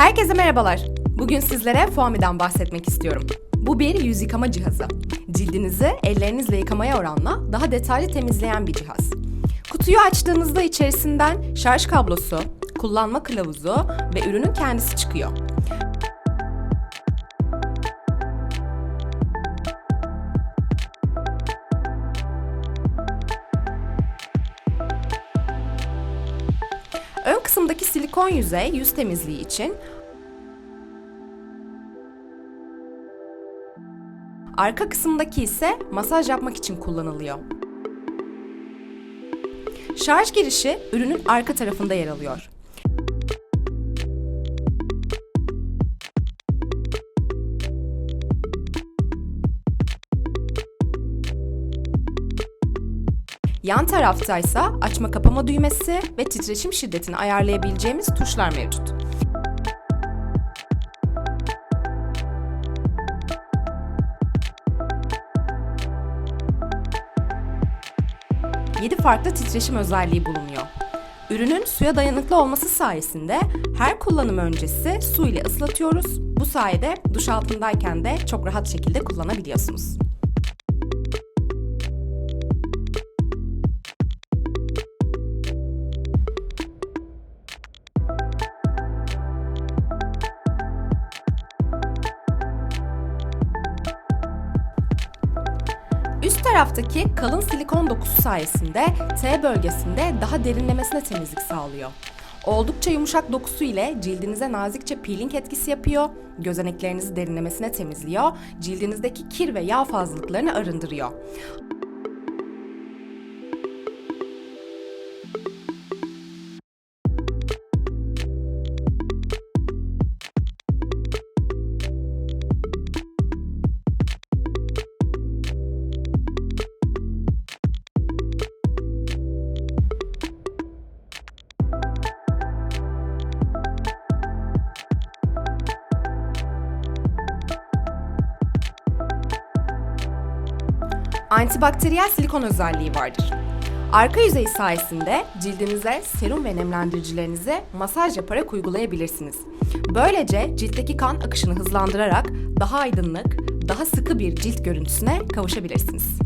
Herkese merhabalar. Bugün sizlere Foami'den bahsetmek istiyorum. Bu bir yüz yıkama cihazı. Cildinizi ellerinizle yıkamaya oranla daha detaylı temizleyen bir cihaz. Kutuyu açtığınızda içerisinden şarj kablosu, kullanma kılavuzu ve ürünün kendisi çıkıyor. Kısımdaki silikon yüzey yüz temizliği için, arka kısımdaki ise masaj yapmak için kullanılıyor. Şarj girişi ürünün arka tarafında yer alıyor. Yan taraftaysa açma kapama düğmesi ve titreşim şiddetini ayarlayabileceğimiz tuşlar mevcut. Yedi farklı titreşim özelliği bulunuyor. Ürünün suya dayanıklı olması sayesinde her kullanım öncesi su ile ıslatıyoruz. Bu sayede duş altındayken de çok rahat şekilde kullanabiliyorsunuz. Üst taraftaki kalın silikon dokusu sayesinde T bölgesinde daha derinlemesine temizlik sağlıyor. Oldukça yumuşak dokusu ile cildinize nazikçe peeling etkisi yapıyor, gözeneklerinizi derinlemesine temizliyor, cildinizdeki kir ve yağ fazlalıklarını arındırıyor. Antibakteriyel silikon özelliği vardır. Arka yüzeyi sayesinde cildinize serum ve nemlendiricilerinizi masaj yaparak uygulayabilirsiniz. Böylece ciltteki kan akışını hızlandırarak daha aydınlık, daha sıkı bir cilt görüntüsüne kavuşabilirsiniz.